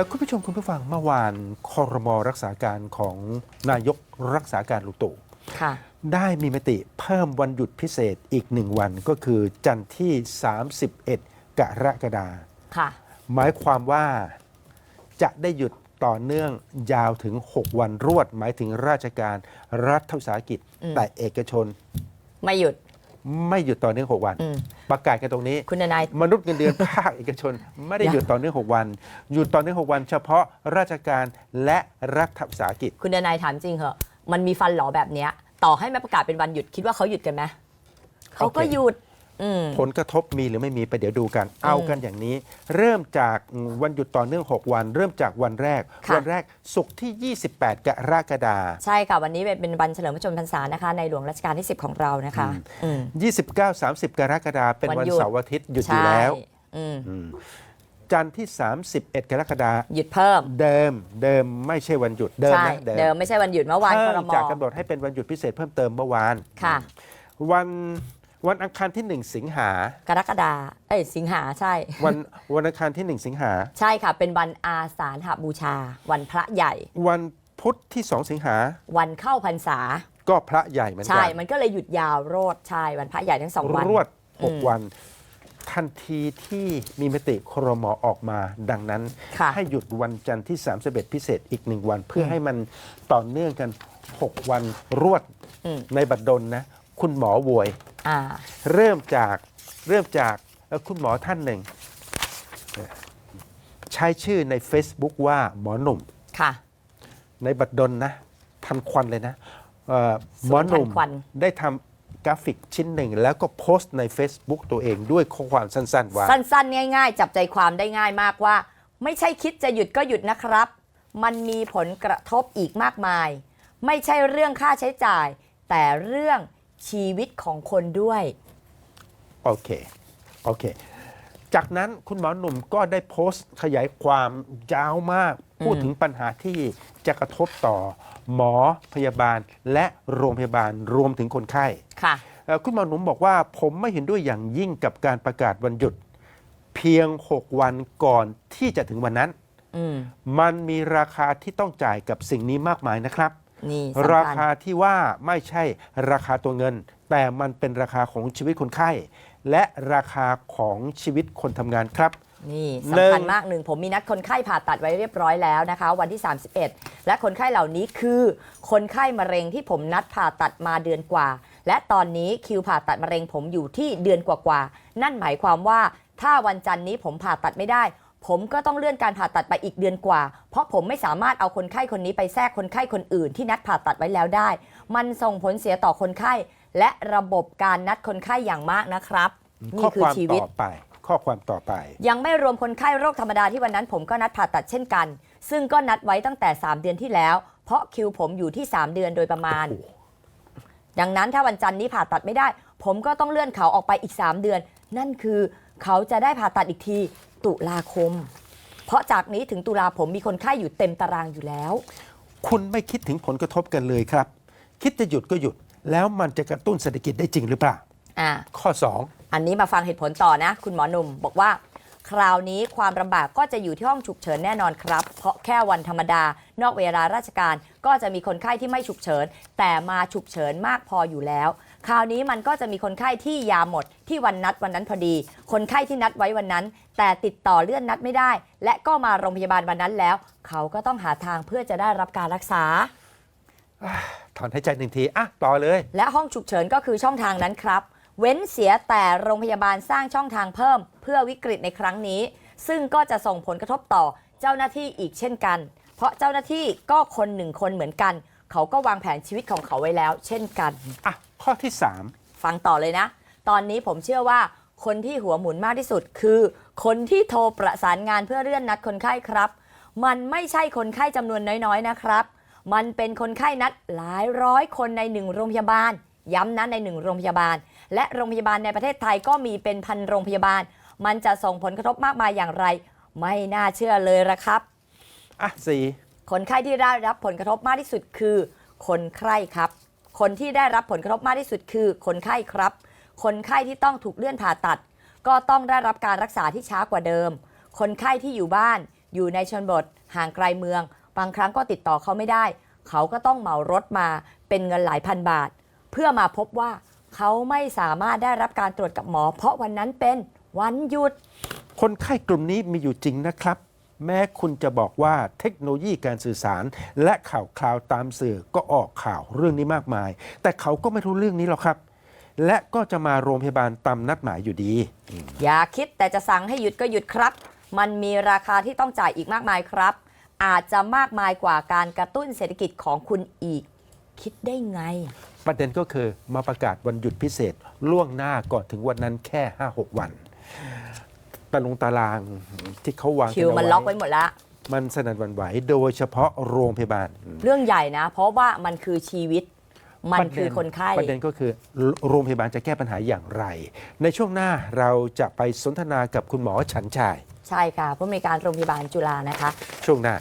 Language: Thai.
แล้วคุณผู้ชมคุณผู้ฟังเมื่อวานคอรมอรักษาการของนายกรักษาการลุงตู่ค่ะได้มีมติเพิ่มวันหยุดพิเศษอีกหนึ่งวันก็คือจันทร์ที่ 31 กรกฎาคมค่ะหมายความว่าจะได้หยุดต่อเนื่องยาวถึง 6 วันรวด หมายถึงราชการรัฐวิสาหกิจอืมแต่เอกชน ไม่หยุด ไม่หยุดต่อเนื่อง 6 วัน อืม ประกาศกันตรงนี้ คุณนาย มนุษย์เงินเดือน ภาคเอกชน ไม่ได้ยังหยุดต่อเนื่อง 6 วัน หยุดต่อเนื่อง 6 วัน เฉพาะราชการและรัฐวิสาหกิจ คุณนายถามจริงเหอะมันมีฟันหลอแบบเนี้ย ต่อให้ไม่ประกาศเป็นวันหยุดคิดว่าเขาหยุดกันไหมเขาก็โอเค หยุดอืม ผลกระทบมีหรือไม่มีไปเดี๋ยวดูกัน เอากันอย่างนี้ เริ่มจากวันหยุดต่อเนื่อง 6 วัน เริ่มจากวันแรก ค่ะ วันแรกศุกร์ที่ 28 กรกฎาคม ใช่ค่ะ วันนี้เป็นวันเฉลิมพระชนมพรรษานะคะ ในหลวงรัชกาลที่ 10 ของเรานะคะอืม 29 30 กรกฎาคมเป็นวัวันนหยุด เสาร์อาทิตย์หยุดอใช่ยู่แล้วอืมอืมจันทร์ที่ 31 กรกฎาคมหยุดเพิ่มเดิมเดิมไม่ใช่วันหยุดเดิมใช่นะเดิมไม่ใช่วันหยุดเมื่อวานคเพิ่รมมจากกำหนดให้เป็นวันหยุดพิเศษเพิ่มเติมเมื่อวาน ค่ะ วัน วันอังคารที่ 1 สิงหากรกฎาเอ้ยสิงหาใช่ วันวันอังคารที่ 1 สิงหา ใช่ค่ะ เป็นวันอาสาฬหบูชา วันพระใหญ่ วันพุธที่ 2 สิงหา วันเข้าพรรษา ก็พระใหญ่เหมือนกัใช่ มันก็เลยหยุดยาวโรดใช่วันพระใหญ่ทั้งสองวันรวดอืม6วัน ทันทีที่มีมติครมออกมา ดังนั้นค่ะให้หยุดวันจันทร์ที่ 31 พิเศษอีกหนึ่งวัน เพื่อให้มันต่อเนื่องกัน 6 วันรวดอืมในบัดดลนะ คุณหมอโวย อ่าเริ่มจากเริ่มจากเอ่อคุณหมอท่านหนึ่งเอ่อใช้ชื่อใน Facebook ว่าหมอหนุ่ม ค่ะ ในบัดดลนะ ทันควันเลยนะเอ่อหมอหนุ่มทันควัน ได้ทำกราฟิกชิ้นหนึ่ง แล้วก็โพสต์ใน Facebook ตัวเองด้วยข้อความสั้นๆว่า สั้นๆ ง่ายๆ จับใจความได้ง่ายมากว่า ไม่ใช่คิดจะหยุดก็หยุดนะครับ มันมีผลกระทบอีกมากมาย ไม่ใช่เรื่องค่าใช้จ่าย แต่เรื่อง ชีวิตของคนด้วย โอเค โอเค จากนั้นคุณหมอหนุ่มก็ได้โพสต์ขยายความยาวมาก พูดถึงปัญหาที่จะกระทบต่อหมอพยาบาลและโรงพยาบาลรวมถึงคนไข้ ค่ะ เอ่อคุณหมอหนุ่มบอกว่าผมไม่เห็นด้วยอย่างยิ่งกับการประกาศวันหยุด เพียง 6 วันก่อนที่จะถึงวันนั้น อืม มันมีราคาที่ต้องจ่ายกับสิ่งนี้มากมายนะครับ นี่ราสำคัญ คาที่ว่าไม่ใช่ราคาตัวเงิน แต่มันเป็นราคาของชีวิตคนไข้ และราคาของชีวิตคนทำงานครับ นี่หนึ่สำคัญง มากหนึ่งผมมีนัดคนไข้ผ่าตัดไว้เรียบร้อยแล้วนะคะ วันที่ 31 และคนไข้เหล่านี้คือ คนไข้มะเร็งที่ผมนัดผ่าตัดมาเดือนกว่า และตอนนี้คิวผ่าตัดมะเร็งผมอยู่ที่เดือนกว่าๆนั่นหมายความว่าถ้าวันจันทร์นี้ผมผ่าตัดไม่ได้ ผมก็ต้องเลื่อนการผ่าตัดไปอีกเดือนกว่า เพราะผมไม่สามารถเอาคนไข้คนนี้ไปแทรกคนไข้คนอื่นที่นัดผ่าตัดไว้แล้วได้ มันส่งผลเสียต่อคนไข้ และระบบการนัดคนไข้อย่างมากนะครับข้นี่อคือความชีวิตต่อไป ข้อความต่อไป ยังไม่รวมคนไข้โรคธรรมดาที่วันนั้นผมก็นัดผ่าตัดเช่นกัน ซึ่งก็นัดไว้ตั้งแต่ 3 เดือนที่แล้ว เพราะคิวผมอยู่ที่ 3 เดือนโดยประมาณโอ้โหดังนั้นถ้าวันจันทร์นี้ผ่าตัดไม่ได้ ผมก็ต้องเลื่อนเขาออกไปอีก 3 เดือน นั่นคือเขาจะได้ผ่าตัดอีกที ตุลาคม เพราะจากนี้ถึงตุลาผมมีคนไข้อยู่เต็มตารางอยู่แล้ว คุณไม่คิดถึงผลกระทบกันเลยครับ คิดจะหยุดก็หยุด แล้วมันจะกระตุ้นเศรษฐกิจได้จริงหรือเปล่าอ่าข้อ 2 อันนี้มาฟังเหตุผลต่อนะ คุณหมอหนุ่มบอกว่า คราวนี้ความลำบากก็จะอยู่ที่ห้องฉุกเฉินแน่นอนครับ เพราะแค่วันธรรมดา นอกเวลาราชการก็จะมีคนไข้ที่ไม่ฉุกเฉิน แต่มาฉุกเฉินมากพออยู่แล้ว คราวนี้มันก็จะมีคนไข้ที่ยาหมดที่วันนัดวันนั้นพอดี คนไข้ที่นัดไว้วันนั้น แต่ติดต่อเลื่อนนัดไม่ได้ และก็มาโรงพยาบาลวันนั้นแล้ว เขาก็ต้องหาทางเพื่อจะได้รับการรักษา ถอนหายใจหนึ่งทีอะต่อเลย และห้องฉุกเฉินก็คือช่องทางนั้นครับ เว้นเสียแต่โรงพยาบาลสร้างช่องทางเพิ่ม เพื่อวิกฤตในครั้งนี้ ซึ่งก็จะส่งผลกระทบต่อเจ้าหน้าที่อีกเช่นกัน เพราะเจ้าหน้าที่ก็คนหนึ่งคนเหมือนกัน เขาก็วางแผนชีวิตของเขาไว้แล้ว เช่นกัน อะ ข้อที่ ฟังต่อเลยนะ ตอนนี้ผมเชื่อว่าคนที่หัวหมุนมากที่สุดคือ คนที่โทรประสานงานเพื่อเลื่อนนัดคนไข้ครับ มันไม่ใช่คนไข้จำนวนน้อยๆนะครับ มันเป็นคนไข้นัดหลายร้อยคนในหนึ่งโรงพยาบาล ย้ำนะในหนึ่งโรงพยาบาล และโรงพยาบาลในประเทศไทยก็มีเป็นพันโรงพยาบาล มันจะส่งผลกระทบมากมายอย่างไร ไม่น่าเชื่อเลยละครับ3อะสี่คนไข้ที่ได้รับผลกระทบมากที่สุดคือ คนไข้ครับ คนที่ได้รับผลกระทบมากที่สุดคือ คนไข้ครับ คนไข้ที่ต้องถูกเลื่อนผ่าตัด ก็ต้องได้รับการรักษาที่ช้ากว่าเดิม คนไข้ที่อยู่บ้าน อยู่ในชนบท ห่างไกลเมือง บางครั้งก็ติดต่อเขาไม่ได้ เขาก็ต้องเหมารถมาเป็นเงินหลายพันบาท เพื่อมาพบว่าเขาไม่สามารถได้รับการตรวจกับหมอ เพราะวันนั้นเป็นวันหยุด คนไข้กลุ่มนี้มีอยู่จริงนะครับ แม้คุณจะบอกว่าเทคโนโลยีการสื่อสาร และข่าวคราวตามสื่อก็ออกข่าวเรื่องนี้มากมาย แต่เขาก็ไม่รู้เรื่องนี้หรอกครับ และก็จะมาโรงพยาบาลตามนัดหมายอยู่ดี อย่าคิดแต่จะสั่งให้หยุดก็หยุดครับ มันมีราคาที่ต้องจ่ายอีกมากมายครับ อาจจะมากมายกว่าการกระตุ้นเศรษฐกิจของคุณอีก คิดได้ไง ประเด็นก็คือมาประกาศวันหยุดพิเศษล่วงหน้าก่อนถึงวันนั้นแค่ 5-6 วันตารางตารางที่เขาวางคิวมันเาล็อกไว้หมดแล้วมันสนั่นหวันไหวโดยเฉพาะโรงพยาบาล เรื่องใหญ่นะ เพราะว่ามันคือชีวิตมันคือคนไข้ประเด็นก็คือโรงพยาบาลจะแก้ปัญหาอย่างไร ในช่วงหน้าเราจะไปสนทนากับคุณหมอฉันชาย ใช่ค่ะผู้อำนวยการโรงพยาบาลจุฬานะคะ ช่วงหน้า